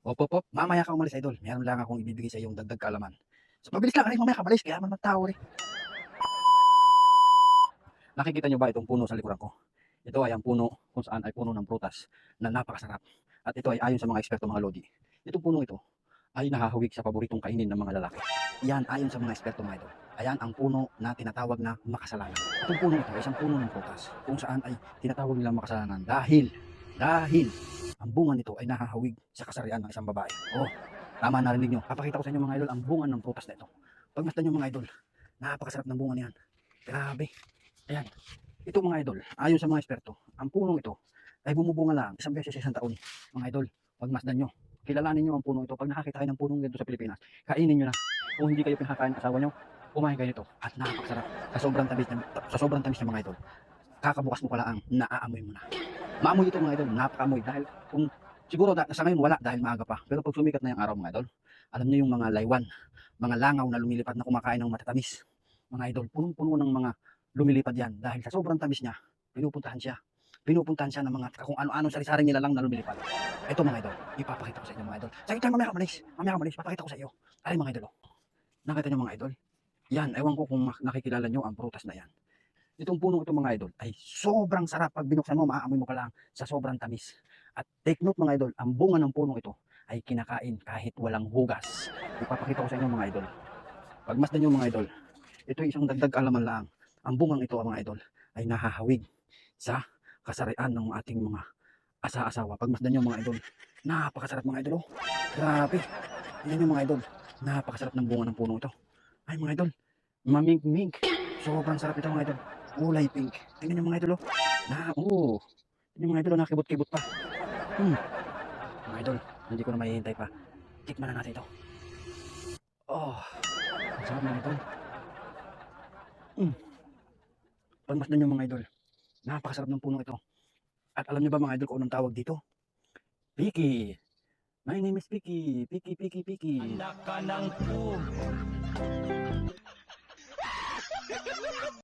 Op, op, op. Mamaya ka umalis, idol. Meron lang akong ibibigay sa iyong dagdag kaalaman. So, mabilis lang. Alis, mamaya ka umalis. Kaya man magtao rin. Nakikita nyo ba itong puno sa likuran ko? Ito ay ang puno kung saan ay puno ng prutas na napakasarap. At ito ay ayon sa mga eksperto mga lodi. Itong puno ito ay nahahawig sa paboritong kainin ng mga lalaki. Yan ayon sa mga eksperto mga idol. Ayan ang puno na tinatawag na makasalanan. Itong puno ito ay isang puno ng prutas kung saan ay tinatawag nilang makasalanan dahil dahil ang bunga nito ay nahahawig sa kasarian ng isang babae. Oh, tama narinig nyo. Papakita ko sa inyo mga idol ang bunga ng prutas na ito. Pagmasdan nyo mga idol, napakasarap ng bunga niyan. Grabe. Ayan. Ito mga idol, ayon sa mga eksperto, ang punong ito ay bumubunga lang isang beses sa isang taon. Mga idol, pagmasdan nyo, kilalanin nyo ang puno ito. Pag nakakita kayo ng punong ganito sa Pilipinas, kainin nyo na. Kung hindi kayo pinakakain ng asawa nyo, kumain kayo nito. At napakasarap. Sa sobrang tamis niya, sa sobrang tamis niya mga idol, kakabukas mo pala ang naaamoy mo na. Maamoy ito mga idol, napakaamoy. Dahil kung siguro da, sa ngayon wala dahil maaga pa. Pero pag sumikat na yung araw mga idol, alam niyo yung mga laywan, mga langaw na lumilipad na kumakain ng matatamis. Mga idol, punong-puno ng mga lumilipad yan. Dahil sa sobrang tamis niya, pinupuntahan siya. Pinupuntahan siya ng mga kung ano-ano sari-saring nila lang na lumilipad. Ito mga idol, ipapakita ko sa inyo mga idol. Sa tayo mamaya ka malis. Mamaya ka malis, papakita ko sa iyo. Ay mga idol, oh. nakita niyo mga idol? Yan, ewan ko kung nakikilala niyo ang prutas na yan. Itong puno ito mga idol ay sobrang sarap pag binuksan mo, maaamoy mo pa lang sa sobrang tamis. At take note mga idol, ang bunga ng puno ito ay kinakain kahit walang hugas. Ipapakita ko sa inyo mga idol. Pagmasdan niyo mga idol, ito isang dagdag alaman lang. Ang bungang ito mga idol ay nahahawig sa kasarian ng ating mga asa-asawa. Pagmasdan niyo mga idol, napakasarap mga idol. Oh. Grabe. Yan yung mga idol. Napakasarap ng bunga ng puno ito. Ay mga idol, mamig-mig. Sobrang sarap ito mga idol. Kulay pink. Tingnan niyo mga idol. Oh. Na, oo. Tingnan mga idol, oh, nakibot-kibot pa. Hmm. Mga idol, hindi ko na mahihintay pa. Tikman na natin ito. Oh, ang sarap mga idol. Hmm. Pagmasdan niyo mga idol, napakasarap ng puno ito. At alam niyo ba mga idol kung anong tawag dito? Piki. My name is Piki. Piki, Piki, Piki. Anak ka ng po.